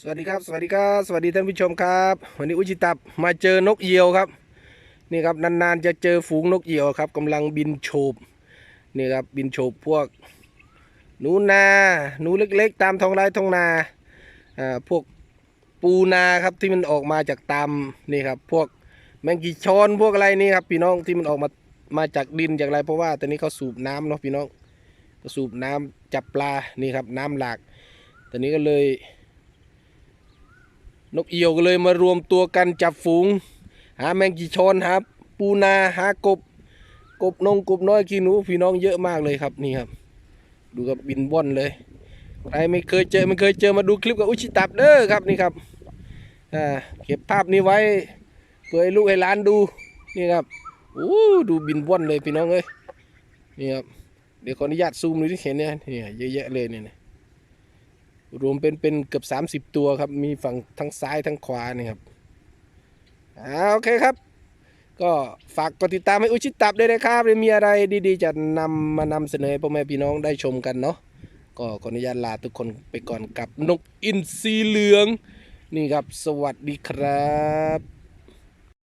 สวัสดีครับสวัสดีครับสวัสดีท่านผู้ชมครับ วันนี้อุจิตับมาเจอนกเหยี่ยวครับนี่ครับนานๆจะเจอฝูงนกเหยี่ยวครับกำลังบินโฉบนี่ครับบินโฉบพวกหนูนาหนูเล็กๆ ตามท้องไร่ท้องนาอ่าพวกปูนาครับที่มันออกมาจากตามนี่ครับพวกแมงกีชอนพวกอะไรนี่ครับพี่น้องที่มันออกมามาจากดินจากอะไรเพราะว่าตอนนี้เขาสูบน้ำเนาะพี่น้องสูบน้ำจับปลานี่ครับน้ำหลากตอนนี้ก็เลย นกเอี่ยวก็เลยมารวมตัวกันจับฝูง หาแมงกีชอนหาปูนาหากบ กบนงกบน้อยขี้หนูพี่น้องเยอะมากเลยครับนี่ครับ ดูกับบินว่อนเลยใครไม่เคยเจอไม่เคยเจอมาดูคลิปกับอุชิตับเด้อครับนี่ครับอ่าเก็บภาพนี้ไว้เพื่อให้ลูกให้หลานดูนี่ครับโอ้ดูบินว่อนเลยพี่น้องเอ้ยนี่ครับเดี๋ยวขออนุญาตซูมดูที่เห็นเนี่ยนี่เยอะแยะเลยเนี่ย รวมเป็นเป็นเกือบ 30 ตัวครับ มีฝั่งทั้งซ้ายทั้งขวานี่ครับอ่าโอเคครับ ก็ฝากกดติดตามให้อุชิตับด้วยนะครับเดี๋ยวมีอะไรดีๆ จะนำมานำเสนอให้พ่อแม่พี่น้องได้ชมกันเนาะก็ขออนุญาตลาทุกคนไปก่อนกับนกอินทรีเหลือง นี่ครับ สวัสดีครับ